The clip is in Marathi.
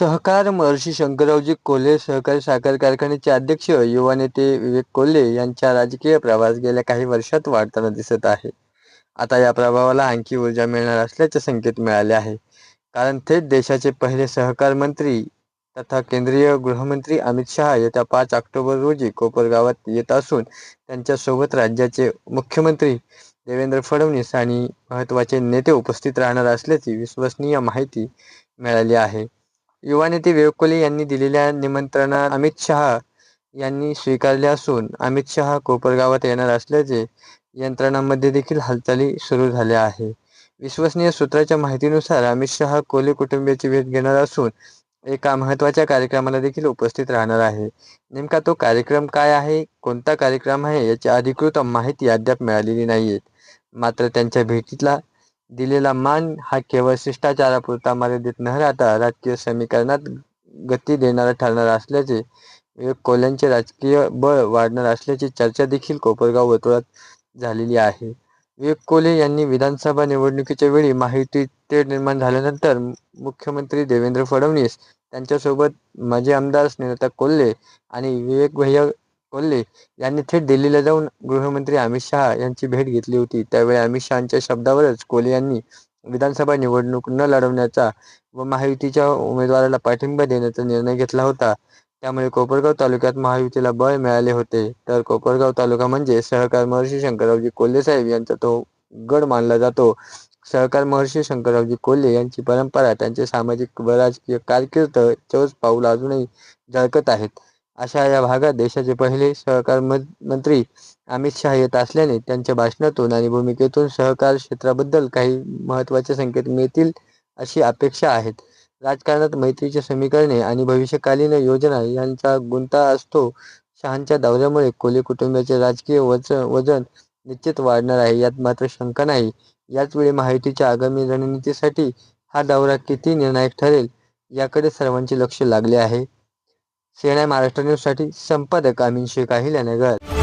सहकार महर्षी शंकररावजी कोल्हे सहकारी साखर कारखान्याचे अध्यक्ष युवा नेते विवेक कोल्हे यांचा राजकीय प्रवास गेल्या काही वर्षात वाढताना दिसत आहे. आता या प्रभावाला आणखी ऊर्जा मिळणार असल्याचे संकेत मिळाले आहे. कारण थेट देशाचे पहिले सहकार मंत्री तथा केंद्रीय गृहमंत्री अमित शहा येत्या पाच ऑक्टोबर रोजी कोपरगावात येत असून त्यांच्यासोबत राज्याचे मुख्यमंत्री देवेंद्र फडणवीस आणि महत्त्वाचे नेते उपस्थित राहणार असल्याची विश्वसनीय माहिती मिळाली आहे. युवा नेते विवेक कोहली यांनी दिलेल्या निमंत्रणात अमित शहा यांनी स्वीकारले असून अमित शहा कोपरगावात येणार असल्याचे यंत्रणांमध्ये देखील हालचाली सुरू झाल्या आहे. विश्वसनीय सूत्राच्या माहितीनुसार अमित शहा कोहली कुटुंबियाची भेट घेणार असून एका महत्त्वाच्या कार्यक्रमाला देखील उपस्थित राहणार आहे. नेमका तो कार्यक्रम काय आहे कोणता कार्यक्रम आहे याची अधिकृत माहिती अद्याप मिळालेली नाही मात्र त्यांच्या भेटीतला दिलेला मान हा केवळ शिष्टाचारापुरता मर्यादित न राहता राजकीय समीकरणात गती देणारा ठरणार असल्याचे कोल्यांचे राजकीय बळ वाढणार असल्याची चर्चा देखील कोपरगाव वर्तुळात झालेली आहे. विवेक कोल्हे यांनी विधानसभा निवडणुकीच्या वेळी माहिती ते निर्माण झाल्यानंतर मुख्यमंत्री देवेंद्र फडणवीस त्यांच्यासोबत माजी आमदार स्नेहता कोल्हे आणि विवेक भैया कोल्हे यांनी थेट दिल्लीला जाऊन गृहमंत्री अमित शहा यांची भेट घेतली होती. त्यावेळी अमित शहाच्या शब्दावरच कोल्हे यांनी विधानसभा निवडणूक न लढवण्याचा व महायुतीच्या उमेदवाराला पाठिंबा देण्याचा निर्णय घेतला होता. त्यामुळे कोपरगाव तालुक्यात महायुतीला बळ मिळाले होते. तर कोपरगाव तालुका म्हणजे सहकार महर्षी शंकररावजी कोल्हे साहेब यांचा तो गड मानला जातो. सहकार महर्षी शंकररावजी कोल्हे यांची परंपरा त्यांचे सामाजिक व राजकीय कारकीर्द चौच पाऊल अजूनही झळकत आहेत. अशा या भागात देशाचे पहिले सहकार मंत्री अमित शहा येत असल्याने त्यांच्या भाषणातून आणि भूमिकेतून सहकार क्षेत्राबद्दल काही महत्त्वाचे संकेत मिळतील अशी अपेक्षा आहेत. राजकारणात मैत्रीचे समीकरणे आणि भविष्यकालीन योजना यांचा गुंता असतो. शहांच्या दौऱ्यामुळे कोली कुटुंबाचे राजकीय वच वजन निश्चित वाढणार आहे यात मात्र शंका नाही. याच वेळी माहितीच्या आगामी रणनीतीसाठी हा दौरा किती निर्णायक ठरेल याकडे सर्वांचे लक्ष लागले आहे. सीएनआय महाराष्ट्र न्यूजसाठी संपादक अमीन शेख आहे नगर